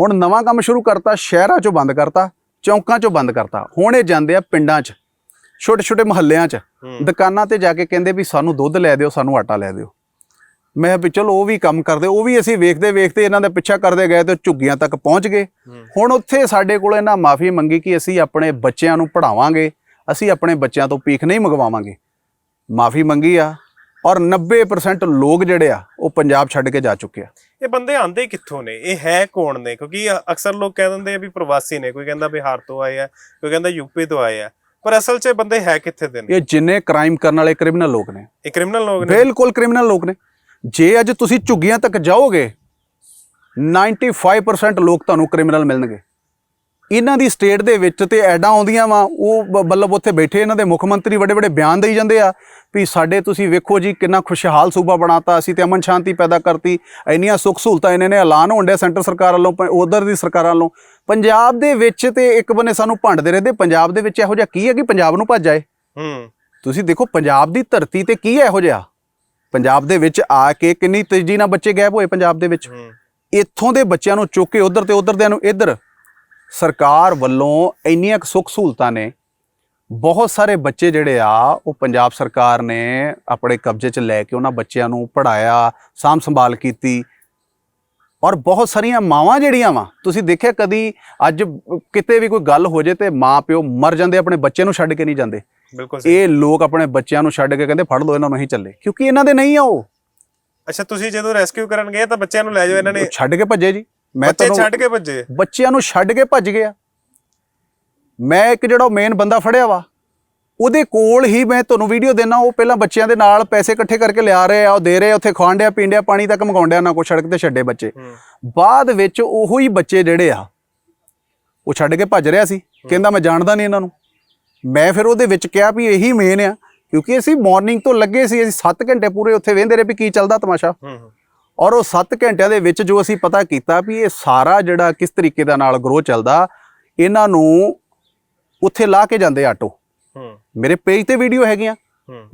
ਹੁਣ ਨਵਾਂ ਕੰਮ ਸ਼ੁਰੂ ਕਰਤਾ ਸ਼ਹਿਰਾਂ 'ਚੋਂ ਬੰਦ ਕਰਤਾ ਚੌਂਕਾਂ 'ਚੋਂ ਬੰਦ ਕਰਤਾ। ਹੁਣ ਇਹ ਜਾਂਦੇ ਆ ਪਿੰਡਾਂ 'ਚ ਛੋਟੇ ਛੋਟੇ ਮੁਹੱਲਿਆਂ 'ਚ। ਦੁਕਾਨਾਂ ਤੇ ਜਾ ਕੇ ਕਹਿੰਦੇ ਵੀ ਸਾਨੂੰ ਦੁੱਧ ਲੈ ਦਿਓ ਸਾਨੂੰ ਆਟਾ ਲੈ ਦਿਓ। ਮੈਂ ਵੀ ਚਲੋ ਉਹ ਵੀ ਕੰਮ ਕਰਦੇ ਉਹ ਵੀ ਅਸੀਂ ਵੇਖਦੇ ਵੇਖਦੇ ਇਹਨਾਂ ਦਾ ਪਿੱਛਾ ਕਰਦੇ ਗਏ ਤੇ ਝੁੱਗੀਆਂ ਤੱਕ ਪਹੁੰਚ ਗਏ। ਹੁਣ ਉੱਥੇ ਸਾਡੇ ਕੋਲ ਇਹਨਾਂ ਮਾਫੀ ਮੰਗੀ ਕਿ ਅਸੀਂ ਆਪਣੇ ਬੱਚਿਆਂ ਨੂੰ ਪੜ੍ਹਾਵਾਂਗੇ ਅਸੀਂ ਆਪਣੇ ਬੱਚਿਆਂ ਤੋਂ ਭੀਖ ਨਹੀਂ ਮੰਗਵਾਵਾਂਗੇ। ਮਾਫੀ ਮੰਗੀ ਆ। ਔਰ 90% ਲੋਕ ਜਿਹੜੇ ਆ ਉਹ ਪੰਜਾਬ ਛੱਡ ਕੇ ਜਾ ਚੁੱਕੇ ਆ। ਇਹ ਬੰਦੇ ਆਂਦੇ ਕਿੱਥੋਂ ਨੇ? ਇਹ ਹੈ ਕੌਣ ਨੇ? ਕਿਉਂਕਿ ਅਕਸਰ ਲੋਕ ਕਹਿ ਦਿੰਦੇ ਆ ਵੀ ਪ੍ਰਵਾਸੀ ਨੇ ਕੋਈ ਕਹਿੰਦਾ ਬਿਹਾਰ ਤੋਂ ਆਏ ਆ ਕੋਈ ਕਹਿੰਦਾ ਯੂਪੀ ਤੋਂ ਆਏ ਆ। ਪਰ ਅਸਲ 'ਚ ਬੰਦੇ ਹੈ ਕਿੱਥੇ ਦੇ ਨੇ? ਇਹ ਜਿੰਨੇ ਕ੍ਰਾਈਮ ਕਰਨ ਵਾਲੇ ਕ੍ਰਿਮੀਨਲ ਲੋਕ ਨੇ। ਇਹ ਕ੍ਰਿਮੀਨਲ ਲੋਕ ਨੇ? ਬਿਲਕੁਲ ਕ੍ਰਿਮੀਨਲ ਲੋਕ ਨੇ। ਜੇ ਅੱਜ ਤੁਸੀਂ ਝੁੱਗੀਆਂ ਤੱਕ ਜਾਓਗੇ 95% ਲੋਕ ਤੁਹਾਨੂੰ ਕ੍ਰਿਮੀਨਲ ਮਿਲਣਗੇ। ਇਹਨਾਂ ਦੀ ਸਟੇਟ ਦੇ ਵਿੱਚ ਤੇ ਐਡਾਂ ਆਉਂਦੀਆਂ ਵਾ ਉਹ ਮਤਲਬ ਉੱਥੇ ਬੈਠੇ ਇਹਨਾਂ ਦੇ ਮੁੱਖ ਮੰਤਰੀ ਵੱਡੇ ਵੱਡੇ ਬਿਆਨ ਦੇਈ ਜਾਂਦੇ ਆ ਵੀ ਸਾਡੇ ਤੁਸੀਂ ਵੇਖੋ ਜੀ ਕਿੰਨਾ ਖੁਸ਼ਹਾਲ ਸੂਬਾ ਬਣਾਤਾ ਅਸੀਂ ਤੇ ਅਮਨ ਸ਼ਾਂਤੀ ਪੈਦਾ ਕਰਤੀ ਇੰਨੀਆਂ ਸੁੱਖ ਸਹੂਲਤਾਂ ਇਹਨਾਂ ਨੇ ਐਲਾਨ ਹੋਣ ਡਿਆ ਸੈਂਟਰ ਸਰਕਾਰ ਵੱਲੋਂ ਉਧਰ ਦੀ ਸਰਕਾਰਾਂ ਵੱਲੋਂ। ਪੰਜਾਬ ਦੇ ਵਿੱਚ ਤੇ ਇੱਕ ਬੰਨੇ ਸਾਨੂੰ ਭੰਡਦੇ ਰਹਿੰਦੇ ਪੰਜਾਬ ਦੇ ਵਿੱਚ ਇਹੋ ਜਿਹਾ ਕੀ ਹੈ ਕਿ ਪੰਜਾਬ ਨੂੰ ਭੱਜ ਜਾਏ ਹੂੰ। ਤੁਸੀਂ ਦੇਖੋ ਪੰਜਾਬ ਦੀ ਧਰਤੀ ਤੇ ਕੀ ਹੈ ਇਹੋ ਜਿਹਾ? ਪੰਜਾਬ ਦੇ ਵਿੱਚ ਆ ਕੇ ਕਿੰਨੀ ਤੇਜ਼ੀ ਨਾਲ ਬੱਚੇ ਗਾਇਬ ਹੋਏ ਪੰਜਾਬ ਦੇ ਵਿੱਚ। ਇੱਥੋਂ ਦੇ ਬੱਚਿਆਂ ਨੂੰ ਚੁੱਕ ਕੇ ਉਧਰ ਤੇ ਉਧਰ ਦੇ ਨੂੰ ਇੱਧਰ। ਸਰਕਾਰ ਵੱਲੋਂ ਇੰਨੀਆਂ ਸੁੱਖ ਸਹੂਲਤਾਂ ਨੇ। ਬਹੁਤ ਸਾਰੇ ਬੱਚੇ ਜਿਹੜੇ ਆ ਉਹ ਪੰਜਾਬ ਸਰਕਾਰ ਨੇ ਆਪਣੇ ਕਬਜ਼ੇ 'ਚ ਲੈ ਕੇ ਉਹਨਾਂ ਬੱਚਿਆਂ ਨੂੰ ਪੜਾਇਆ ਸਾਂਭ ਸੰਭਾਲ ਕੀਤੀ ਔਰ ਬਹੁਤ ਸਾਰੀਆਂ ਮਾਵਾਂ ਜਿਹੜੀਆਂ ਵਾ ਤੁਸੀਂ ਦੇਖਿਆ ਕਦੀ ਅੱਜ ਕਿਤੇ ਵੀ ਕੋਈ ਗੱਲ ਹੋ ਜੇ ਤੇ ਮਾਂ ਪਿਓ ਮਰ ਜਾਂਦੇ ਆਪਣੇ ਬੱਚੇ ਨੂੰ ਛੱਡ ਕੇ ਨਹੀਂ ਜਾਂਦੇ। ਬਿਲਕੁਲ ਇਹ ਲੋਕ ਆਪਣੇ ਬੱਚਿਆਂ ਨੂੰ ਛੱਡ ਕੇ ਕਹਿੰਦੇ ਫੜ ਲਓ ਇਹਨਾਂ ਨੂੰ ਅਸੀਂ ਚੱਲੇ। ਕਿਉਂਕਿ ਇਹਨਾਂ ਦੇ ਨਹੀਂ ਆ ਉਹ। ਅੱਛਾ ਤੁਸੀਂ ਜਦੋਂ ਰੈਸਕਿਊ ਕਰਨ ਗਏ ਤਾਂ ਬੱਚਿਆਂ ਨੂੰ ਲੈ ਜਾਓ ਇਹਨਾਂ ਨੇ ਛੱਡ ਕੇ ਭੱਜੇ ਜੀ। ਮੈਂ ਬੱਚੇ ਤੁਹਾਨੂੰ ਛੱਡ ਕੇ ਭੱਜੇ? ਬੱਚਿਆਂ ਨੂੰ ਛੱਡ ਕੇ ਭੱਜ ਗਿਆ। ਮੈਂ ਇੱਕ ਜਿਹੜਾ ਮੇਨ ਬੰਦਾ ਫੜਿਆ ਵਾ ਉਹਦੇ ਕੋਲ ਹੀ ਮੈਂ ਤੁਹਾਨੂੰ ਵੀਡੀਓ ਦੇਣਾ ਉਹ ਪਹਿਲਾਂ ਬੱਚਿਆਂ ਦੇ ਨਾਲ ਪੈਸੇ ਇਕੱਠੇ ਕਰਕੇ ਲਿਆ ਰਹੇ ਆ ਉਹ ਦੇ ਰਹੇ ਉੱਥੇ ਖਵਾਂਡਿਆ ਪੀਂਡਿਆ ਪਾਣੀ ਤੱਕ ਮਗਾਉਂਦਿਆ ਨਾ ਕੋ ਸੜਕ ਤੇ ਛੱਡੇ ਬੱਚੇ। ਬਾਅਦ ਵਿੱਚ ਉਹੋ ਹੀ ਬੱਚੇ ਜਿਹੜੇ ਆ ਉਹ ਛੱਡ ਕੇ ਭੱਜ ਰਿਹਾ ਸੀ। ਕਹਿੰਦਾ ਮੈਂ ਜਾਣਦਾ ਨਹੀਂ ਇਹਨਾਂ ਨੂੰ। ਮੈਂ ਫਿਰ ਉਹਦੇ ਵਿੱਚ ਕਿਹਾ ਵੀ ਇਹੀ ਮੇਨ ਆ ਕਿਉਂਕਿ ਅਸੀਂ ਮਾਰਨਿੰਗ ਤੋਂ ਲੱਗੇ ਸੀ ਅਸੀਂ 7 ਘੰਟੇ ਪੂਰੇ ਉੱਥੇ ਵੇਂਦੇ ਰਹੇ ਵੀ ਕੀ ਚੱਲਦਾ ਤਮਾਸ਼ਾ। ਔਰ ਉਹ 7 ਘੰਟਿਆਂ ਦੇ ਵਿੱਚ ਜੋ ਅਸੀਂ ਪਤਾ ਕੀਤਾ ਵੀ ਇਹ ਸਾਰਾ ਜਿਹੜਾ ਕਿਸ ਤਰੀਕੇ ਦਾ ਨਾਲ ਗਰੋ ਚੱਲਦਾ ਇਹਨਾਂ ਨੂੰ ਉੱਥੇ ਲਾ ਕੇ ਜਾਂਦੇ ਆਟੋ। ਮੇਰੇ ਪੇਜ ਤੇ ਵੀਡੀਓ ਹੈਗੀਆਂ।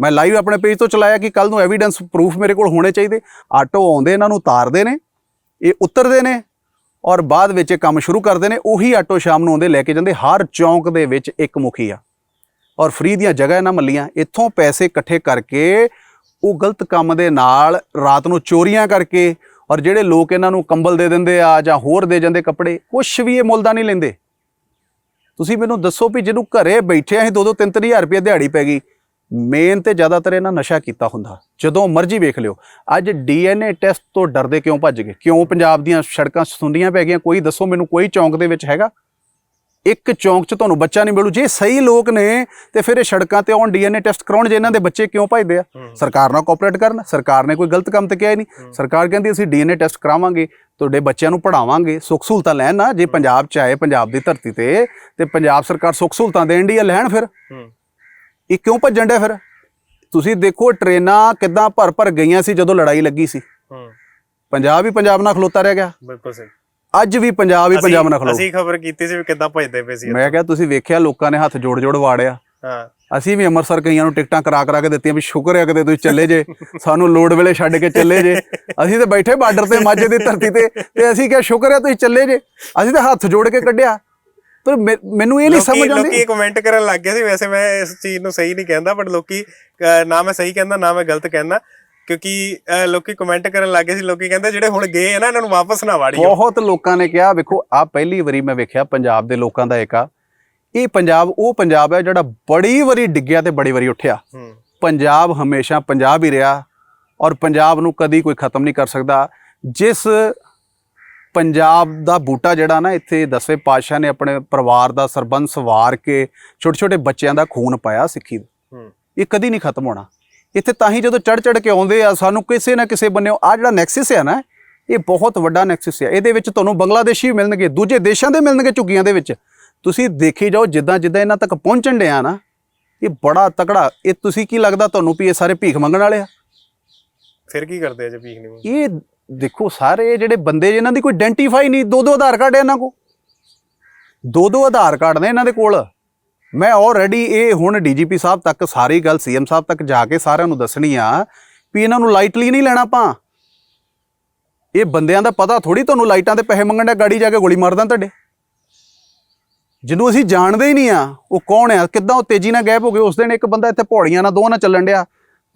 ਮੈਂ ਲਾਈਵ ਆਪਣੇ ਪੇਜ ਤੋਂ ਚਲਾਇਆ ਕਿ ਕੱਲ ਨੂੰ ਐਵੀਡੈਂਸ ਪ੍ਰੂਫ ਮੇਰੇ ਕੋਲ ਹੋਣੇ ਚਾਹੀਦੇ। ਆਟੋ ਆਉਂਦੇ ਇਹਨਾਂ ਨੂੰ ਉਤਾਰਦੇ ਨੇ ਇਹ ਉਤਰਦੇ ਨੇ ਔਰ ਬਾਅਦ ਵਿੱਚ ਇਹ ਕੰਮ ਸ਼ੁਰੂ ਕਰਦੇ ਨੇ। ਉਹੀ ਆਟੋ ਸ਼ਾਮ ਨੂੰ ਆਉਂਦੇ ਲੈ ਕੇ ਜਾਂਦੇ ਹਰ ਚੌਂਕ ਦੇ ਵਿੱਚ ਇੱਕ ਮੁਖੀ ਆ। ਔਰ ਫ੍ਰੀ ਦੀਆਂ ਜਗ੍ਹਾ ਇਹਨਾਂ ਮੱਲੀਆਂ। ਇੱਥੋਂ ਪੈਸੇ ਇਕੱਠੇ ਕਰਕੇ ਉਹ ਗਲਤ ਕੰਮ ਦੇ ਨਾਲ ਰਾਤ ਨੂੰ ਚੋਰੀਆਂ ਕਰਕੇ ਔਰ ਜਿਹੜੇ ਲੋਕ ਇਹਨਾਂ ਨੂੰ ਕੰਬਲ ਦੇ ਦਿੰਦੇ ਆ ਜਾਂ ਹੋਰ ਦੇ ਜਾਂਦੇ ਕੱਪੜੇ, ਕੁਛ ਵੀ ਇਹ ਮੁੱਲ ਦਾ ਨਹੀਂ ਲੈਂਦੇ। ਤੁਸੀਂ ਮੈਨੂੰ ਦੱਸੋ ਵੀ ਜਿਹਨੂੰ ਘਰੇ ਬੈਠੇ ਅਸੀਂ 2-2 3-3000 ਰੁਪਏ ਦਿਹਾੜੀ ਪੈ ਗਈ ਮੇਨ ਤੇ ਜ਼ਿਆਦਾਤਰ ਇਹਨਾਂ ਨਸ਼ਾ ਕੀਤਾ ਹੁੰਦਾ। ਜਦੋਂ ਮਰਜ਼ੀ ਵੇਖ ਲਿਓ, ਅੱਜ ਡੀਐਨਏ ਟੈਸਟ ਤੋਂ ਡਰਦੇ ਕਿਉਂ ਭੱਜ ਗਏ? ਕਿਉਂ ਪੰਜਾਬ ਦੀਆਂ ਸੜਕਾਂ ਸੁੰਡੀਆਂ ਪੈ ਗਈਆਂ? ਕੋਈ ਦੱਸੋ ਮੈਨੂੰ, ਕੋਈ ਚੌਂਕ ਦੇ ਵਿੱਚ ਹੈਗਾ? ਇੱਕ ਚੌਂਕ 'ਚ ਤੁਹਾਨੂੰ ਬੱਚਾ ਨਹੀਂ ਮਿਲੂ। ਜੇ ਸਹੀ ਲੋਕ ਨੇ ਤੇ ਫਿਰ ਇਹ ਸੜਕਾਂ ਤੇ ਆਉਣ ਡੀਐਨਏ ਟੈਸਟ ਕਰਾਉਣ ਜੇ ਇਹਨਾਂ ਦੇ ਬੱਚੇ ਕਿਉਂ ਭਜਦੇ ਆ। ਸਰਕਾਰ ਨਾਲ ਕੋਆਪਰੇਟ ਕਰਨ। ਸਰਕਾਰ ਨੇ ਕੋਈ ਗਲਤ ਕੰਮ ਤੇ ਕਿਹਾ ਹੀ ਨਹੀਂ। ਸਰਕਾਰ ਕਹਿੰਦੀ ਅਸੀਂ ਡੀਐਨਏ ਟੈਸਟ ਕਰਾਵਾਂਗੇ ਤੁਹਾਡੇ ਬੱਚਿਆਂ ਨੂੰ ਪੜਾਵਾਂਗੇ ਸੁੱਖ ਸਹੂਲਤਾਂ ਲੈਣ ਨਾ ਜੇ ਪੰਜਾਬ 'ਚ ਆਏ ਪੰਜਾਬ ਦੀ ਧਰਤੀ ਤੇ ਤੇ ਪੰਜਾਬ ਸਰਕਾਰ ਸੁੱਖ ਸਹੂਲਤਾਂ ਦੇਣ ਦੀ ਆ ਲੈਣ ਫਿਰ। ਇਹ ਕਿਉਂ ਭੱਜਣ ਡਿਆ ਫਿਰ? ਤੁਸੀਂ ਦੇਖੋ ਟ੍ਰੇਨਾਂ ਕਿੱਦਾਂ ਭਰ ਭਰ ਗਈਆਂ ਸੀ ਜਦੋਂ ਲੜਾਈ ਲੱਗੀ ਸੀ। ਪੰਜਾਬ ਹੀ ਪੰਜਾਬ ਨਾਲ ਖਲੋਤਾ ਰਹਿ ਗਿਆ। ਬਿਲਕੁਲ ਸਹੀ। ਅੱਜ ਵੀ ਪੰਜਾਬ ਹੀ ਪੰਜਾਬ ਨਾਲ ਅਸੀਂ- ਖਲੋ। ਅਸੀਂ ਖਬਰ ਕੀਤੀ ਸੀ ਵੀ ਕਿੱਦਾਂ ਭੱਜਦੇ ਪਏ ਸੀ ਮੈਂ ਕਿਹਾ ਤੁਸੀਂ ਵੇਖਿਆ ਲੋਕਾਂ ਨੇ ਹੱਥ ਜੋੜ ਜੋੜ ਵਾੜਿਆ। ਹਾਂ। ਅਸੀਂ ਵੀ ਅੰਮ੍ਰਿਤਸਰ ਕਈਆਂ ਨੂੰ ਟਿਕਟਾਂ ਕਰਾ ਕਰਾ ਕੇ ਦਿੱਤੀਆਂ ਵੀ ਸ਼ੁਕਰ ਹੈ ਕਿਤੇ ਤੁਸੀਂ ਚੱਲੇ ਜੇ। ਸਾਨੂੰ ਲੋੜ ਵੇਲੇ ਛੱਡ ਕੇ ਚੱਲੇ ਜੇ। ਅਸੀਂ ਤੇ ਬੈਠੇ ਬਾਰਡਰ ਤੇ ਮਾਝੇ ਦੀ ਧਰਤੀ ਤੇ। ਤੇ ਅਸੀਂ ਕਿਹਾ ਸ਼ੁਕਰ ਹੈ ਤੁਸੀਂ ਚੱਲੇ ਜੇ। ਅਸੀਂ ਤਾਂ ਹੱਥ ਜੋੜ ਕੇ ਕੱਢਿਆ। ਪਰ ਮੈਨੂੰ ਇਹ ਨਹੀਂ ਸਮਝ ਆਉਂਦੀ। ਲੋਕੀ ਕਮੈਂਟ ਕਰਨ ਲੱਗ ਗਏ ਸੀ। ਵੈਸੇ ਮੈਂ ਇਸ ਚੀਜ਼ ਨੂੰ ਸਹੀ ਨਹੀਂ ਕਹਿੰਦਾ ਬਟ ਲੋਕੀ ਨਾ ਮੈਂ ਸਹੀ ਕਹਿੰਦਾ ਨਾ ਮੈਂ ਗਲਤ ਕਹਿੰਦਾ। ਕਿਉਂਕਿ ਅਹ, ਲੋਕੀ ਕਮੈਂਟ ਕਰਨ ਲੱਗ ਗਏ ਸੀ ਲੋਕੀ ਕਹਿੰਦੇ ਜਿਹੜੇ ਹੁਣ ਗਏ ਆ ਨਾ ਇਹਨਾਂ ਨੂੰ ਵਾਪਸ ਨਾ ਵਾੜੀਓ। ਬਹੁਤ ਲੋਕਾਂ ਨੇ ਕਿਹਾ ਵੇਖੋ ਆ ਪਹਿਲੀ ਵਾਰੀ ਮੈਂ ਵੇਖਿਆ ਪੰਜਾਬ ਦੇ ਲੋਕਾਂ ਦਾ ਏਕਾ ਇਹ ਪੰਜਾਬ ਉਹ ਪੰਜਾਬ ਹੈ ਜਿਹੜਾ ਬੜੀ ਵਾਰੀ ਡਿੱਗਿਆ ਤੇ ਬੜੀ ਵਾਰੀ ਉੱਠਿਆ। ਹੂੰ। ਪੰਜਾਬ ਹਮੇਸ਼ਾ ਪੰਜਾਬ ਹੀ ਰਿਹਾ ਔਰ ਪੰਜਾਬ ਨੂੰ ਕਦੀ ਕੋਈ ਖਤਮ ਨਹੀਂ ਕਰ ਸਕਦਾ। ਜਿਸ ਪੰਜਾਬ ਦਾ ਬੂਟਾ ਜਿਹੜਾ ਨਾ ਇੱਥੇ ਦਸਵੇਂ ਪਾਤਸ਼ਾਹ ਨੇ ਆਪਣੇ ਪਰਿਵਾਰ ਦਾ ਸਰਬੰਸ ਵਾਰ ਕੇ ਛੋਟੇ ਛੋਟੇ ਬੱਚਿਆਂ ਦਾ ਖੂਨ ਪਾਇਆ ਸਿੱਖੀ ਦਾ। ਹੂੰ। ਇਹ ਕਦੀ ਨਹੀਂ ਖਤਮ ਹੋਣਾ। ਇੱਥੇ ਤਾਂ ਹੀ ਜਦੋਂ ਚੜ ਚੜ ਕੇ ਆਉਂਦੇ ਆ ਸਾਨੂੰ ਕਿਸੇ ਨਾ ਕਿਸੇ ਬੰਨਿਓ ਆ ਜਿਹੜਾ ਨੈਕਸਸ ਹੈ ਨਾ ਇਹ ਬਹੁਤ ਵੱਡਾ ਨੈਕਸਸ ਹੈ ਇਹਦੇ ਵਿੱਚ ਤੁਹਾਨੂੰ ਬੰਗਲਾਦੇਸ਼ੀ ਵੀ ਮਿਲਣਗੇ ਦੂਜੇ ਦੇਸ਼ਾਂ ਦੇ ਮਿਲਣਗੇ ਝੁੱਗੀਆਂ ਦੇ ਵਿੱਚ। ਤੁਸੀਂ ਦੇਖੀ ਜਾਓ ਜਿੱਦਾਂ ਜਿੱਦਾਂ ਇਹਨਾਂ ਤੱਕ ਪਹੁੰਚਣ ਡਿਆ ਨਾ ਇਹ ਬੜਾ ਤਕੜਾ ਇਹ ਤੁਸੀਂ ਕੀ ਲੱਗਦਾ ਤੁਹਾਨੂੰ ਵੀ ਇਹ ਸਾਰੇ ਭੀਖ ਮੰਗਣ ਵਾਲੇ ਆ? ਫਿਰ ਕੀ ਕਰਦੇ ਆ ਜੇ ਭੀਖ ਨਹੀਂ? ਇਹ ਦੇਖੋ ਸਾਰੇ ਜਿਹੜੇ ਬੰਦੇ ਜਿਨ੍ਹਾਂ ਦੀ ਕੋਈ ਆਇਡੈਂਟੀਫਾਈ ਨਹੀਂ ਦੋ ਦੋ ਆਧਾਰ ਕਾਰਡ ਇਹਨਾਂ ਕੋ ਦੋ ਦੋ ਆਧਾਰ ਕਾਰਡ ਨੇ ਇਹਨਾਂ ਦੇ ਕੋਲ। ਮੈਂ ਆਲਰੇਡੀ ਇਹ ਹੁਣ ਡੀਜੀਪੀ ਸਾਹਿਬ ਤੱਕ ਸਾਰੀ ਗੱਲ ਸੀਐਮ ਸਾਹਿਬ ਤੱਕ ਜਾ ਕੇ ਸਾਰਿਆਂ ਨੂੰ ਦੱਸਣੀ ਆ ਵੀ ਇਹਨਾਂ ਨੂੰ ਲਾਈਟਲੀ ਨਹੀਂ ਲੈਣਾ ਆਪਾਂ। ਇਹ ਬੰਦਿਆਂ ਦਾ ਪਤਾ ਥੋੜੀ ਤੁਹਾਨੂੰ ਲਾਈਟਾਂ ਤੇ ਪੈਸੇ ਮੰਗਣ ਦਾ ਗਾੜੀ ਜਾ ਕੇ ਗੋਲੀ ਮਾਰਦਾ ਤੁਹਾਡੇ। ਜਿਹਨੂੰ ਅਸੀਂ ਜਾਣਦੇ ਹੀ ਨਹੀਂ ਆ ਉਹ ਕੌਣ ਆ ਕਿੱਦਾਂ ਉਹ ਤੇਜ਼ੀ ਨਾਲ ਗਾਇਬ ਹੋ ਗਏ ਉਸ ਦਿਨ ਇੱਕ ਬੰਦਾ ਇੱਥੇ ਪੌੜੀਆਂ ਨਾਲ ਦੋ ਨਾਲ ਚੱਲਣ ਡਿਆ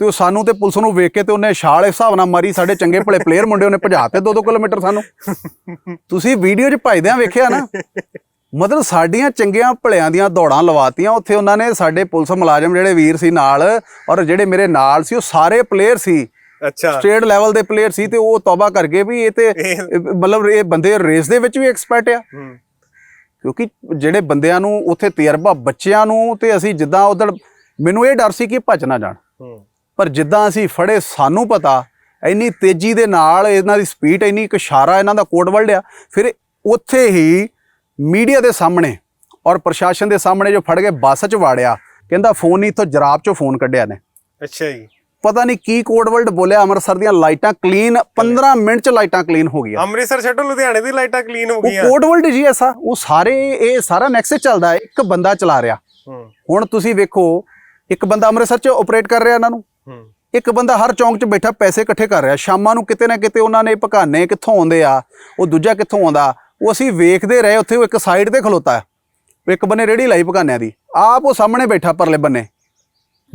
ਤੇ ਉਹ ਸਾਨੂੰ ਤੇ ਪੁਲਿਸ ਨੂੰ ਵੇਖ ਕੇ ਤੇ ਉਹਨੇ ਛਾਲ ਹਿਸਾਬ ਨਾਲ ਮਾਰੀ ਸਾਡੇ ਚੰਗੇ ਭਲੇ ਪਲੇਅਰ ਮੁੰਡੇ ਉਹਨੇ ਭਜਾ ਤੇ 2-2 ਕਿਲੋਮੀਟਰ ਸਾਨੂੰ। ਤੁਸੀਂ ਵੀਡੀਓ 'ਚ ਭਜਦਿਆਂ ਵੇਖਿਆ ਨਾ। ਮਤਲਬ ਸਾਡੀਆਂ ਚੰਗੀਆਂ ਭਲਿਆਂ ਦੀਆਂ ਦੌੜਾਂ ਲਵਾਤੀਆਂ ਉੱਥੇ ਉਹਨਾਂ ਨੇ ਸਾਡੇ ਪੁਲਿਸ ਮੁਲਾਜ਼ਮ ਜਿਹੜੇ ਵੀਰ ਸੀ ਨਾਲ ਔਰ ਜਿਹੜੇ ਮੇਰੇ ਨਾਲ ਸੀ ਉਹ ਸਾਰੇ ਪਲੇਅਰ ਸੀ। ਅੱਛਾ। ਸਟੇਟ ਲੈਵਲ ਦੇ ਪਲੇਅਰ ਸੀ ਤੇ ਉਹ ਤੌਬਾ ਕਰ ਗਏ ਵੀ ਇਹ ਤੇ ਮਤਲਬ ਇਹ ਬੰਦੇ ਰੇਸ ਦੇ ਵਿੱਚ ਵੀ ਐਕਸਪਰਟ ਆ। ਕਿਉਂਕਿ ਜਿਹੜੇ ਬੰਦਿਆਂ ਨੂੰ ਉੱਥੇ ਤਜਰਬਾ ਬੱਚਿਆਂ ਨੂੰ ਤੇ ਅਸੀਂ ਜਿੱਦਾਂ ਉਧਰ ਮੈਨੂੰ ਇਹ ਡਰ ਸੀ ਕਿ ਭੱਜ ਨਾ ਜਾਣ। ਪਰ ਜਿੱਦਾਂ ਅਸੀਂ ਫੜੇ ਸਾਨੂੰ ਪਤਾ ਇੰਨੀ ਤੇਜ਼ੀ ਦੇ ਨਾਲ ਇਹਨਾਂ ਦੀ ਸਪੀਡ ਇੰਨੀ ਇੱਕ ਇਸ਼ਾਰਾ ਇਹਨਾਂ ਦਾ ਕੋਡ ਵਰਡ ਆ। ਫਿਰ ਉੱਥੇ ਹੀ ਮੀਡੀਆ ਦੇ ਸਾਹਮਣੇ ਔਰ ਪ੍ਰਸ਼ਾਸਨ ਦੇ ਸਾਹਮਣੇ ਜੋ ਫੜ ਕੇ ਬੱਸ 'ਚ ਵਾੜਿਆ ਕਹਿੰਦਾ ਫੋਨ ਨਹੀਂ ਇੱਥੋਂ ਜਰਾਬ 'ਚੋਂ ਫੋਨ ਕੱਢਿਆ ਨੇ। ਅੱਛਾ ਜੀ। ਪਤਾ ਨਹੀਂ ਕੀ ਕੋਡ ਵਰਡ ਬੋਲਿਆ ਅੰਮ੍ਰਿਤਸਰ ਦੀਆਂ ਲਾਈਟਾਂ ਕਲੀਨ 15 ਮਿੰਟ 'ਚ ਲਾਈਟਾਂ ਕਲੀਨ ਹੋ ਗਈਆਂ। ਅੰਮ੍ਰਿਤਸਰ ਛੱਡੋ ਲੁਧਿਆਣੇ ਦੀ ਲਾਈਟਾਂ ਕਲੀਨ ਹੋ ਉਹ ਗਈਆਂ। ਕੋਡ ਵਰਡ ਜੀ ਐਸਾ ਉਹ ਸਾਰੇ ਇਹ ਸਾਰਾ ਨੈਕਸਸ ਚੱਲਦਾ ਇੱਕ ਬੰਦਾ ਚਲਾ ਰਿਹਾ। ਹੁਣ ਤੁਸੀਂ ਵੇਖੋ ਇੱਕ ਬੰਦਾ ਅੰਮ੍ਰਿਤਸਰ 'ਚ ਆਪਰੇਟ ਕਰ ਰਿਹਾ ਇਹਨਾਂ ਨੂੰ। ਇੱਕ ਬੰਦਾ ਹਰ ਚੌਂਕ 'ਚ ਬੈਠਾ ਪੈਸੇ ਇਕੱਠੇ ਕਰ ਰਿਹਾ। ਸ਼ਾਮਾਂ ਨੂੰ ਕਿਤੇ ਨਾ ਕਿਤੇ ਉਹਨਾਂ ਨੇ ਪਕਾਨੇ ਕਿੱਥੋਂ ਆਉਂਦੇ ਆ ਉਹ ਦੂਜਾ ਕਿੱਥੋਂ ਆਉਂਦਾ ਉਹ ਅਸੀਂ ਵੇਖਦੇ ਰਹੇ ਉੱਥੇ ਉਹ ਇੱਕ ਸਾਈਡ ਤੇ ਖਲੋਤਾ ਇੱਕ ਬੰਨੇ ਰੇੜੀ ਲਾਈ ਪਕਾਨਿਆਂ ਦੀ। ਆਪ ਉਹ ਸਾਹਮਣੇ ਬੈਠਾ ਪਰਲੇ ਬੰਨੇ।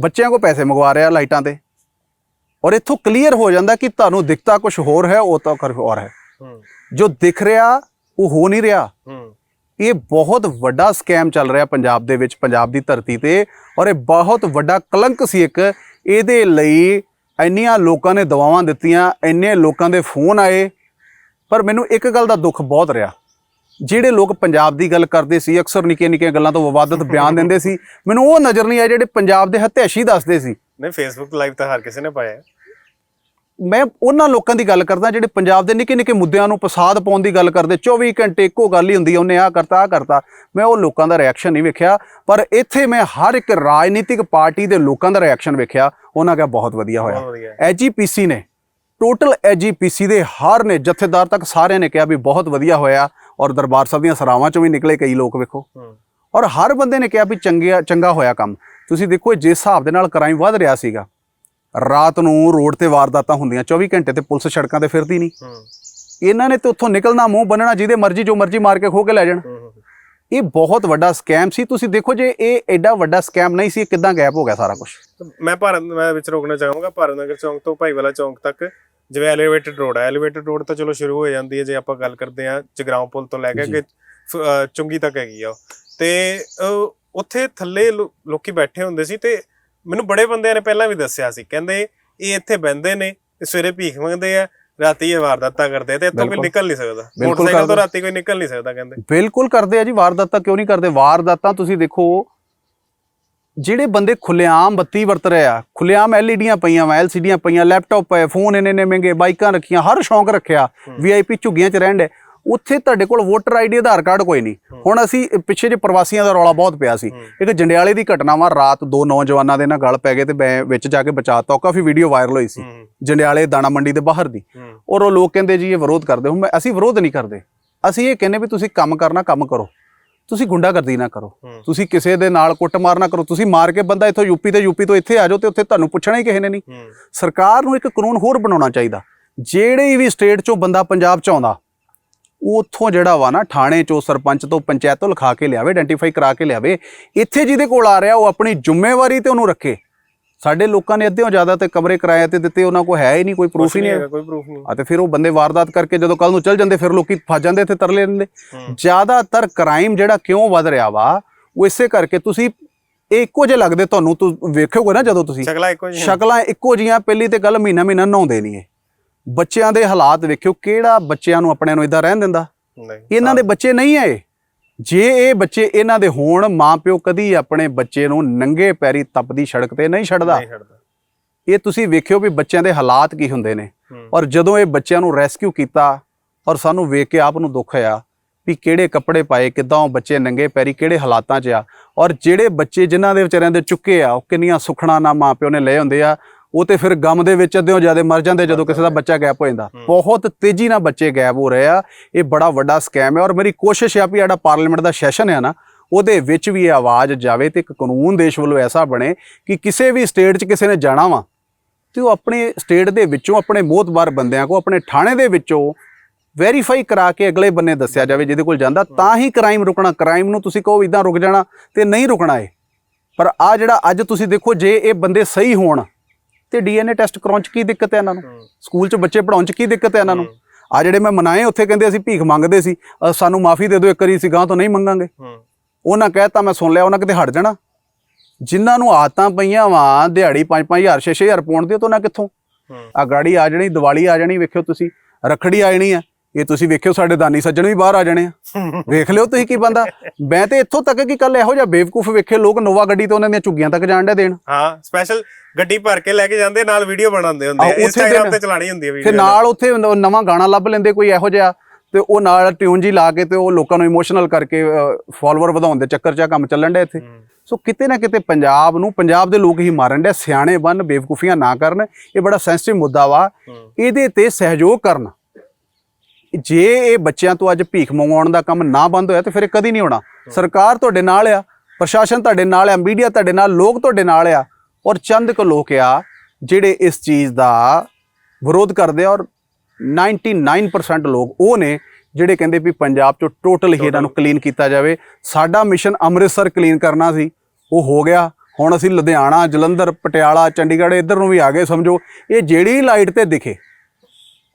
ਬੱਚਿਆਂ ਕੋ ਪੈਸੇ ਮੰਗਵਾ ਰਿਹਾ ਲਾਈਟਾਂ ਤੇ। ਔਰ ਇੱਥੋਂ ਕਲੀਅਰ ਹੋ ਜਾਂਦਾ ਕਿ ਤੁਹਾਨੂੰ ਦਿਖਤਾ ਕੁਝ ਹੋਰ ਹੈ ਉਹ ਤਾਂ ਕੁਝ ਹੋਰ ਹੈ। ਜੋ ਦਿਖ ਰਿਹਾ ਉਹ ਹੋ ਨਹੀਂ ਰਿਹਾ। ਇਹ ਬਹੁਤ ਵੱਡਾ ਸਕੈਮ ਚੱਲ ਰਿਹਾ ਪੰਜਾਬ ਦੇ ਵਿੱਚ ਪੰਜਾਬ ਦੀ ਧਰਤੀ ਤੇ। ਔਰ ਇਹ ਬਹੁਤ ਵੱਡਾ ਕਲੰਕ ਸੀ ਇੱਕ। ਇਹਦੇ ਲਈ ਇੰਨੀਆਂ ਲੋਕਾਂ ਨੇ ਦਵਾਵਾਂ ਦਿੱਤੀਆਂ ਇੰਨੇ ਲੋਕਾਂ ਦੇ ਫੋਨ ਆਏ। ਪਰ ਮੈਨੂੰ ਇੱਕ ਗੱਲ ਦਾ ਦੁੱਖ ਬਹੁਤ ਰਿਹਾ। ਜਿਹੜੇ ਲੋਕ ਪੰਜਾਬ ਦੀ ਗੱਲ ਕਰਦੇ ਸੀ ਅਕਸਰ ਨਿੱਕੀਆਂ ਨਿੱਕੀਆਂ ਗੱਲਾਂ ਤੋਂ ਵਿਵਾਦਤ ਬਿਆਨ ਦਿੰਦੇ ਸੀ। ਮੈਨੂੰ ਉਹ ਨਜ਼ਰ ਨਹੀਂ ਆਇਆ ਜਿਹੜੇ ਪੰਜਾਬ ਦੇ ਹਤਿਆਸ਼ੀ ਦੱਸਦੇ ਸੀ। ਨਹੀਂ ਫੇਸਬੁੱਕ ਲਾਈਵ ਤਾਂ ਹਰ ਕਿਸੇ ਨੇ ਪਾਇਆ। ਮੈਂ ਉਹਨਾਂ ਲੋਕਾਂ ਦੀ ਗੱਲ ਕਰਦਾ ਜਿਹੜੇ ਪੰਜਾਬ ਦੇ ਨਿੱਕੇ ਨਿੱਕੇ ਮੁੱਦਿਆਂ ਨੂੰ ਪਸਾਦ ਪਾਉਣ ਦੀ ਗੱਲ ਕਰਦੇ। 24 ਘੰਟੇ ਇੱਕੋ ਗੱਲ ਹੀ ਹੁੰਦੀ ਹੈ ਉਹਨੇ ਆਹ ਕਰਤਾ ਆਹ ਕਰਤਾ। ਮੈਂ ਉਹ ਲੋਕਾਂ ਦਾ ਰਿਐਕਸ਼ਨ ਨਹੀਂ ਵੇਖਿਆ ਪਰ ਇੱਥੇ ਮੈਂ ਹਰ ਇੱਕ ਰਾਜਨੀਤਿਕ ਪਾਰਟੀ ਦੇ ਲੋਕਾਂ ਦਾ ਰਿਐਕਸ਼ਨ ਵੇਖਿਆ। ਉਹਨਾਂ ਕਿਹਾ ਬਹੁਤ ਵਧੀਆ ਹੋਇਆ। ਐਜੀਪੀਸੀ ਨੇ ਟੋਟਲ ਐਜੀਪੀਸੀ ਦੇ ਹਰ ਨੇ ਜਥੇਦਾਰ ਤੱਕ ਸਾਰਿਆਂ ਨੇ ਕਿਹਾ ਵੀ ਬਹੁਤ ਵਧੀਆ ਹੋਇਆ ਔਰ ਦਰਬਾਰ ਸਾਹਿਬ ਦੀਆਂ ਸਰਾਵਾਂ ਚੋਂ ਵੀ ਨਿਕਲੇ ਕਈ ਲੋਕ ਵੇਖੋ। ਔਰ ਹਰ ਬੰਦੇ ਨੇ ਕਿਹਾ ਵੀ ਚੰਗਿਆ ਚੰਗਾ ਹੋਇਆ ਕੰਮ। ਤੁਸੀਂ ਦੇਖੋ ਜਿਸ ਹਿਸਾਬ ਦੇ ਨਾਲ ਕ੍ਰਾਈਮ ਵੱਧ ਰਿਹਾ ਸੀਗਾ ਰਾਤ ਨੂੰ ਰੋਡ ਤੇ ਵਾਰਦਾਤਾਂ ਹੁੰਦੀਆਂ 24 ਘੰਟੇ ਤੇ ਪੁਲਿਸ ਸੜਕਾਂ ਤੇ ਫਿਰਦੀ ਨਹੀਂ ਇਹਨਾਂ ਨੇ ਤੇ ਉੱਥੋਂ ਨਿਕਲਣਾ ਮੂੰਹ ਬੰਨਣਾ ਜਿਹਦੇ ਮਰਜ਼ੀ ਜੋ ਮਰਜ਼ੀ ਮਾਰ ਕੇ ਖੋ ਕੇ ਲੈ ਜਾਣ। ਇਹ ਬਹੁਤ ਵੱਡਾ ਸਕੈਮ ਸੀ। ਤੁਸੀਂ ਦੇਖੋ ਜੇ ਇਹ ਐਡਾ ਵੱਡਾ ਸਕੈਮ ਨਹੀਂ ਸੀ ਕਿਦਾਂ ਗਾਇਬ ਹੋ ਗਿਆ ਸਾਰਾ ਕੁਝ ਮੈਂ ਭਾਰਤ ਮੈਂ ਵਿੱਚ ਰੋਕਣਾ ਚਾਹਾਂਗਾ ਭਾਰਤ ਨਗਰ ਚੌਂਕ ਤੋਂ ਭਾਈਵਾਲਾ ਚੌਂਕ ਤੱਕ। ਜਿਵੇਂ ਐਲੀਵੇਟਡ ਰੋਡ ਹੈ ਐਲੀਵੇਟਡ ਰੋਡ ਤਾਂ ਚਲੋ ਸ਼ੁਰੂ ਹੋ ਜਾਂਦੀ ਹੈ ਜੇ ਆਪਾਂ ਗੱਲ ਕਰਦੇ ਹਾਂ ਜਗਰਾਉਂ ਪੁਲ ਤੋਂ ਲੈ ਕੇ ਅਹ ਚੁੰਗੀ ਤੱਕ ਹੈਗੀ ਆ। ਤੇ ਉੱਥੇ ਥੱਲੇ ਲੋਕੀ ਬੈਠੇ ਹੁੰਦੇ ਸੀ ਤੇ ਮੈਨੂੰ ਬੜੇ ਬੰਦਿਆਂ ਨੇ ਪਹਿਲਾਂ ਵੀ ਦੱਸਿਆ ਸੀ। ਕਹਿੰਦੇ ਇਹ ਇੱਥੇ ਬਹਿੰਦੇ ਨੇ ਤੇ ਸਵੇਰੇ ਭੀਖ ਮੰਗਦੇ ਆ ਰਾਤੀ ਇਹ ਵਾਰਦਾਤਾਂ ਕਰਦੇ ਤੇ ਇੱਥੋਂ ਕੋਈ। ਨਿਕਲ ਨਹੀਂ ਸਕਦਾ। ਮੋਟਰਸਾਈਕਲ ਤੋਂ। ਰਾਤੀ ਕੋਈ ਨਿਕਲ ਨਹੀਂ ਸਕਦਾ ਕਹਿੰਦੇ। ਬਿਲਕੁਲ ਕਰਦੇ ਆ ਜੀ ਵਾਰਦਾਤਾਂ ਕਿਉਂ ਨਹੀਂ ਕਰਦੇ? ਵਾਰਦਾਤਾਂ ਤੁਸੀਂ ਦੇਖੋ ਜਿਹੜੇ ਬੰਦੇ ਖੁੱਲੇਆਮ ਬੱਤੀ ਵਰਤ ਰਹੇ ਆ ਖੁੱਲੇਆਮ ਐਲਈਡੀਆਂ ਪਈਆਂ ਵਾ ਐਲਸੀਡੀਆਂ ਪਈਆਂ ਲੈਪਟਾਪ ਪਏ ਫੋਨ ਇੰਨੇ ਇੰਨੇ ਮਹਿੰਗੇ ਬਾਈਕਾਂ ਰੱਖੀਆਂ ਹਰ ਸ਼ੌਂਕ ਰੱਖਿਆ ਵੀਆਈਪੀ ਝੁੱਗੀਆਂ 'ਚ ਰਹਿਣ ਦੇ ਉੱਥੇ ਤੁਹਾਡੇ ਕੋਲ ਵੋਟਰ ਆਈਡੀ ਆਧਾਰ ਕਾਰਡ ਕੋਈ ਨਹੀਂ। ਹੁਣ ਅਸੀਂ ਪਿੱਛੇ ਜੇ ਪ੍ਰਵਾਸੀਆਂ ਦਾ ਰੌਲਾ ਬਹੁਤ ਪਿਆ ਸੀ। ਇੱਕ ਜੰਡਿਆਲੇ ਦੀ ਘਟਨਾ ਵਾ ਰਾਤ ਦੋ ਨੌਜਵਾਨਾਂ ਦੇ ਨਾਲ ਗਲ ਪੈ ਗਏ ਤੇ ਮੈਂ ਵਿੱਚ ਜਾ ਕੇ ਬਚਾਤਾ। ਉਹ ਕਾਫੀ ਵੀਡੀਓ ਵਾਇਰਲ ਹੋਈ ਸੀ। ਜੰਡਿਆਲੇ ਦਾਣਾ ਮੰਡੀ ਦੇ ਬਾਹਰ ਦੀ। ਔਰ ਉਹ ਲੋਕ ਕਹਿੰਦੇ ਜੀ ਇਹ ਵਿਰੋਧ ਕਰਦੇ। ਹੋ ਮੈਂ ਅਸੀਂ ਵਿਰੋਧ ਨਹੀਂ ਕਰਦੇ। ਅਸੀਂ ਇਹ ਕਹਿੰਦੇ ਵੀ ਤੁਸੀਂ ਕੰਮ ਕਰਨਾ ਕੰਮ ਕਰੋ। ਤੁਸੀਂ ਗੁੰਡਾਗਰਦੀ ਨਾ ਕਰੋ। ਤੁਸੀਂ ਕਿਸੇ ਦੇ ਨਾਲ ਕੁੱਟਮਾਰ ਨਾ ਕਰੋ। ਤੁਸੀਂ ਮਾਰ ਕੇ ਬੰਦਾ ਇੱਥੋਂ ਯੂਪੀ ਤੇ ਯੂਪੀ ਤੋਂ ਇੱਥੇ ਆ ਜਾਓ ਤੇ ਉੱਥੇ ਤੁਹਾਨੂੰ ਪੁੱਛਣਾ ਹੀ ਕਿਸੇ ਨੇ ਨਹੀਂ। ਸਰਕਾਰ ਨੂੰ ਇੱਕ ਕਾਨੂੰਨ ਹੋਰ ਬਣਾਉਣਾ ਚਾਹੀਦਾ। ਜਿਹੜੇ ਵੀ ਸਟੇਟ ਚੋਂ ਬੰਦਾ ਪੰਜਾਬ ਚ ਆਉਂਦਾ ਉੱਥੋਂ ਜਿਹੜਾ ਵਾ ਨਾ ਥਾਣੇ ਚੋਂ ਸਰਪੰਚ ਤੋਂ ਪੰਚਾਇਤ ਤੋਂ ਲਿਖਾ ਕੇ ਲਿਆਵੇ ਆਇਡੈਂਟੀਫਾਈ ਕਰਾ ਕੇ ਲਿਆਵੇ ਇੱਥੇ ਜਿਹਦੇ ਕੋਲ ਆ ਰਿਹਾ ਉਹ ਆਪਣੀ ਜ਼ਿੰਮੇਵਾਰੀ ਤੇ ਉਹਨੂੰ ਰੱਖੇ। ਸਾਡੇ ਲੋਕਾਂ ਨੇ ਅੱਧਿਓਂ ਜ਼ਿਆਦਾ ਤੇ ਕਮਰੇ ਕਿਰਾਏ ਤੇ ਦਿੱਤੇ ਉਹਨਾਂ ਕੋਲ ਹੈ ਹੀ ਨਹੀਂ ਕੋਈ ਪ੍ਰੂਫ ਹੀ ਨਹੀਂ ਕੋਈ ਪ੍ਰੂਫ ਨਹੀਂ। ਆ ਤੇ ਫਿਰ ਉਹ ਬੰਦੇ ਵਾਰਦਾਤ ਕਰਕੇ ਜਦੋਂ ਕੱਲ ਨੂੰ ਚੱਲ ਜਾਂਦੇ ਫਿਰ ਲੋਕੀ ਫਸ ਜਾਂਦੇ ਇੱਥੇ ਤਰਲੇ ਲੈਂਦੇ। ਜ਼ਿਆਦਾਤਰ ਕ੍ਰਾਈਮ ਜਿਹੜਾ ਕਿਉਂ ਵੱਧ ਰਿਹਾ ਵਾ ਉਹ ਇਸੇ ਕਰਕੇ ਤੁਸੀਂ ਇਹ ਇੱਕੋ ਜਿਹੇ ਲੱਗਦੇ ਤੁਹਾਨੂੰ ਤੁਸੀਂ ਵੇਖੋਗੇ ਨਾ ਜਦੋਂ ਤੁਸੀਂ। ਸ਼ਕਲਾਂ ਇੱਕੋ ਜਿਹੀਆਂ। ਸ਼ਕਲਾਂ ਇੱਕੋ ਜੀਆਂ ਪਹਿਲੀ ਤੇ ਗੱਲ ਮਹੀਨਾ ਮਹੀਨਾ ਨਹਾਉਂਦੇ ਨਹੀਂ ਇਹ। ਬੱਚਿਆਂ ਦੇ ਹਾਲਾਤ ਵੇਖਿਓ ਕਿਹੜਾ ਬੱਚਿਆਂ ਨੂੰ ਆਪਣਿਆਂ ਨੂੰ ਇਦਾਂ ਰਹਿਣ ਦਿੰਦਾ? ਨਹੀਂ ਇਹਨਾਂ ਦੇ ਬੱਚੇ ਨਹੀਂ ਆਏ ਜੇ ਇਹ ਬੱਚੇ ਇਹਨਾਂ ਦੇ ਹੋਣ ਮਾਪਿਓ ਕਦੀ ਆਪਣੇ ਬੱਚੇ ਨੂੰ ਨੰਗੇ ਪੈਰੀ ਤਪਦੀ ਸੜਕ ਤੇ ਨਹੀਂ ਛੱਡਦਾ। ਇਹ ਤੁਸੀਂ ਵੇਖਿਓ ਵੀ ਬੱਚਿਆਂ ਦੇ ਹਾਲਾਤ ਕੀ ਹੁੰਦੇ ਨੇ। ਔਰ ਜਦੋਂ ਇਹ ਬੱਚਿਆਂ ਨੂੰ ਰੈਸਕਿਊ ਕੀਤਾ ਔਰ ਸਾਨੂੰ ਵੇਖ ਕੇ ਆਪ ਨੂੰ ਦੁੱਖ ਹੋਇਆ ਵੀ ਕਿਹੜੇ ਕੱਪੜੇ ਪਾਏ ਕਿਦਾਂ ਉਹ ਬੱਚੇ ਨੰਗੇ ਪੈਰੀ ਕਿਹੜੇ ਹਾਲਾਤਾਂ 'ਚ ਆ। ਔਰ ਜਿਹੜੇ ਬੱਚੇ ਜਿਨ੍ਹਾਂ ਦੇ ਵਿਚਾਰਿਆਂ ਦੇ ਚੁੱਕੇ ਆ ਉਹ ਕਿੰਨੀਆਂ ਸੁਖਣਾ ਨਾ ਮਾਪਿਓ ਨੇ ਲਏ ਹੁੰਦੇ ਆ ਉਹ ਤੇ ਫਿਰ ਗਮ ਦੇ ਵਿੱਚ ਅੱਧਿਓਂ ਜ਼ਿਆਦਾ ਮਰ ਜਾਂਦੇ ਜਦੋਂ ਕਿਸੇ ਦਾ ਬੱਚਾ ਗਾਇਬ ਹੋ ਜਾਂਦਾ। ਬਹੁਤ ਤੇਜ਼ੀ ਨਾਲ ਬੱਚੇ ਗਾਇਬ ਹੋ ਰਹੇ ਆ। ਇਹ ਬੜਾ ਵੱਡਾ ਸਕੈਮ ਹੈ ਔਰ ਮੇਰੀ ਕੋਸ਼ਿਸ਼ ਆ ਵੀ ਜਿਹੜਾ ਪਾਰਲੀਮੈਂਟ ਦਾ ਸੈਸ਼ਨ ਹੈ ਨਾ ਉਹਦੇ ਵਿੱਚ ਵੀ ਇਹ ਆਵਾਜ਼ ਜਾਵੇ ਤੇ ਇੱਕ ਕਾਨੂੰਨ ਦੇਸ਼ ਵੱਲੋਂ ਐਸਾ ਬਣੇ ਕਿ ਕਿਸੇ ਵੀ ਸਟੇਟ 'ਚ ਕਿਸੇ ਨੇ ਜਾਣਾ ਵਾ ਤੇ ਉਹ ਆਪਣੇ ਸਟੇਟ ਦੇ ਵਿੱਚੋਂ ਆਪਣੇ ਮੋਹਤਬਾਰ ਬੰਦਿਆਂ ਕੋ ਆਪਣੇ ਥਾਣੇ ਦੇ ਵਿੱਚੋਂ ਵੈਰੀਫਾਈ ਕਰਾ ਕੇ ਅਗਲੇ ਬੰਨੇ ਦੱਸਿਆ ਜਾਵੇ ਜਿਹਦੇ ਕੋਲ ਜਾਂਦਾ ਤਾਂ ਹੀ ਕ੍ਰਾਈਮ ਰੁਕਣਾ ਕ੍ਰਾਈਮ ਨੂੰ ਤੁਸੀਂ ਕਹੋ ਇਦਾਂ ਰੁਕ ਜਾਣਾ ਤੇ ਨਹੀਂ ਰੁਕਣਾ ਇਹ। ਪਰ ਆ ਜਿਹੜਾ ਅੱਜ ਤੁਸੀਂ ਦੇਖੋ ਜੇ ਇਹ ਬੰਦੇ ਸਹੀ ਹੋਣ ਤੇ ਡੀਐਨਏ ਟੈਸਟ ਕਰਾਉਣ ਚ ਕੀ ਦਿੱਕਤ ਹੈ ਇਹਨਾਂ ਨੂੰ। ਸਕੂਲ ਚ ਬੱਚੇ ਪੜਾਉਣ ਚ ਕੀ ਦਿੱਕਤ ਹੈ ਇਹਨਾਂ ਨੂੰ? ਆ ਜਿਹੜੇ ਮੈਂ ਮਨਾਏ ਉੱਥੇ ਕਹਿੰਦੇ ਅਸੀਂ ਭੀਖ ਮੰਗਦੇ ਸੀ। ਸਾਨੂੰ ਮਾਫੀ ਦੇ ਦਿਓ ਇੱਕ ਵਾਰੀ ਅਸੀਂ ਗਾਂ ਤੋਂ ਨਹੀਂ ਮੰਗਾਂਗੇ। ਉਹਨਾਂ ਕਹਿਤਾ ਮੈਂ ਸੁਣ ਲਿਆ ਉਹਨਾਂ ਕਿਤੇ ਹਟ ਜਾਣਾ। ਜਿਨ੍ਹਾਂ ਨੂੰ ਆਦਤਾਂ ਪਈਆਂ ਵਾਂ ਦਿਹਾੜੀ 5-5000 6-6000 ਪਾਉਣ ਦੀ ਤੋਂ ਨਾ ਕਿੱਥੋਂ? ਆ ਗਾੜੀ ਆ ਜਾਣੀ ਦੀਵਾਲੀ ਆ ਜਾਣੀ ਵੇਖਿਓ ਤੁਸੀਂ ਰਖੜੀ ਆ ਜਾਣੀ ਆ ਇਹ ਤੁਸੀਂ ਵੇਖਿਓ ਸਾਡੇ ਦਾਨੀ ਸੱਜਣ ਵੀ ਬਾਹਰ ਆ ਜਾਣੇ ਆ। ਵੇਖ ਲਿਓ ਤੁਸੀਂ ਕੀ ਬੰਦਾ। ਮੈਂ ਤੇ ਇੱਥੋਂ ਤੱਕ ਕਿ ਕੱਲ ਇਹੋ ਜਿਹਾ ਬੇਵਕੂਫ ਵੇਖੇ ਲੋਕ ਨੋਵਾ ਗੱਡੀ ਤੇ ਉਹਨਾਂ ਦੀਆਂ ਝੁੱਗੀਆਂ ਤੱਕ ਜਾਣ ਡੇ ਦੇਣ। ਹਾਂ ਸਪੈਸ਼ਲ ਗੱਡੀ ਭਰ ਕੇ ਲੈ ਕੇ ਜਾਂਦੇ ਨਾਲ ਵੀਡੀਓ ਬਣਾਉਂਦੇ ਹੁੰਦੇ ਆ ਇੰਸਟਾਗ੍ਰam ਦੇ- ਤੇ ਚਲਾਣੀ ਹੁੰਦੀ ਹੈ ਫਿਰ ਵੀਡੀਓ ਨਾਲ ਉੱਥੇ ਨਵਾਂ ਗਾਣਾ ਲੱਭ ਲੈਂਦੇ ਕੋਈ ਇਹੋ ਜਿਹਾ ਤੇ ਉਹ ਨਾਲ ਟਿਊਨ ਜੀ ਲਾ ਕੇ ਤੇ ਉਹ ਲੋਕਾਂ ਨੂੰ ਇਮੋਸ਼ਨਲ ਕਰਕੇ ਫਾਲੋਅਰ ਵਧਾਉਣ ਦੇ ਚੱਕਰ 'ਚ ਆਹ ਕੰਮ ਚੱਲਣ ਡੇ ਇੱਥੇ। ਸੋ ਕਿਤੇ ਨਾ ਕਿਤੇ ਪੰਜਾਬ ਨੂੰ ਪੰਜਾਬ ਦੇ ਲੋਕ ਹੀ ਮਾਰਨ ਡੇ ਸਿਆਣੇ ਬਨ ਬੇਵਕੂਫੀਆਂ ਨਾ ਕਰਨ ਇਹ ਬੜਾ ਸੈਂਸਿਟਿਵ ਮੁੱਦਾ ਵਾ। ਇਹਦੇ ਤੇ ਸਹਿਯੋਗ ਕਰਨ। ਜੇ ਇਹ ਬੱਚਿਆਂ ਤੋਂ ਅੱਜ ਭੀਖ ਮੰਗਵਾਉਣ ਦਾ ਕੰਮ ਨਾ ਬੰਦ ਹੋਇਆ ਤੇ ਫਿਰ ਇਹ ਕਦੀ ਨਹੀਂ ਹੋਣਾ। ਸਰਕਾਰ ਤੁਹਾਡੇ ਨਾਲ ਆ ਪ੍ਰਸ਼ਾਸਨ ਤੁਹਾਡੇ ਨਾਲ ਆ ਮੀਡੀਆ ਤੁਹਾਡੇ ਨਾਲ ਲੋਕ ਤੁਹਾਡੇ ਨਾਲ ਆ ਔਰ ਚੰਦ ਕੁ ਲੋਕ ਆ ਜਿਹੜੇ ਇਸ ਚੀਜ਼ ਦਾ ਵਿਰੋਧ ਕਰਦੇ ਆ ਔਰ 99% ਲੋਕ ਉਹ ਨੇ ਜਿਹੜੇ ਕਹਿੰਦੇ ਵੀ ਪੰਜਾਬ ਚੋਂ ਟੋਟਲ ਹੀ ਇਹਨਾਂ ਨੂੰ ਕਲੀਨ ਕੀਤਾ ਜਾਵੇ। ਸਾਡਾ ਮਿਸ਼ਨ ਅੰਮ੍ਰਿਤਸਰ ਕਲੀਨ ਕਰਨਾ ਸੀ ਉਹ ਹੋ ਗਿਆ। ਹੁਣ ਅਸੀਂ ਲੁਧਿਆਣਾ ਜਲੰਧਰ ਪਟਿਆਲਾ ਚੰਡੀਗੜ੍ਹ ਇੱਧਰ ਨੂੰ ਵੀ ਆ ਗਏ ਸਮਝੋ। ਇਹ ਜਿਹੜੀ ਲਾਈਟ ਤੇ ਦਿਖੇ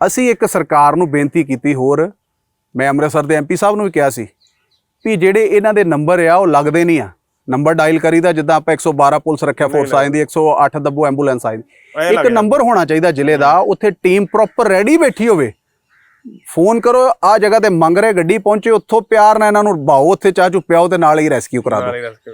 ਅਸੀਂ ਇੱਕ ਸਰਕਾਰ ਨੂੰ ਬੇਨਤੀ ਕੀਤੀ ਹੋਰ ਮੈਂ ਅੰਮ੍ਰਿਤਸਰ ਦੇ ਐਮਪੀ ਸਾਹਿਬ ਨੂੰ ਵੀ ਕਿਹਾ ਸੀ ਵੀ ਜਿਹੜੇ ਇਹਨਾਂ ਦੇ ਨੰਬਰ ਆ ਉਹ ਲੱਗਦੇ ਨਹੀਂ ਆ। ਨੰਬਰ ਡਾਇਲ ਕਰੀਦਾ ਜਿੱਦਾਂ ਆਪਾਂ 112 ਪੁਲਿਸ ਰੱਖਿਆ ਫੋਰਸ ਆ ਜਾਂਦੀ 108 ਦੱਬੋ ਐਂਬੂਲੈਂਸ ਆ ਜਾਂਦੀ। ਇੱਕ ਨੰਬਰ ਹੋਣਾ ਚਾਹੀਦਾ ਜ਼ਿਲ੍ਹੇ ਦਾ ਉੱਥੇ ਟੀਮ ਪ੍ਰੋਪਰ ਰੈਡੀ ਬੈਠੀ ਹੋਵੇ। ਫੋਨ ਕਰੋ ਆ ਜਗ੍ਹਾ ਤੇ ਮੰਗ ਰਹੇ ਗੱਡੀ ਪਹੁੰਚੇ ਉੱਥੋਂ ਪਿਆਰ ਨਾਲ ਇਹਨਾਂ ਨੂੰ ਬਾਓ ਉੱਥੇ ਚਾਹ ਚੁ ਪਿਆਓ ਤੇ ਨਾਲ ਹੀ ਰੈਸਕਿਊ ਕਰਾ ਦਿਓ। ਕੇ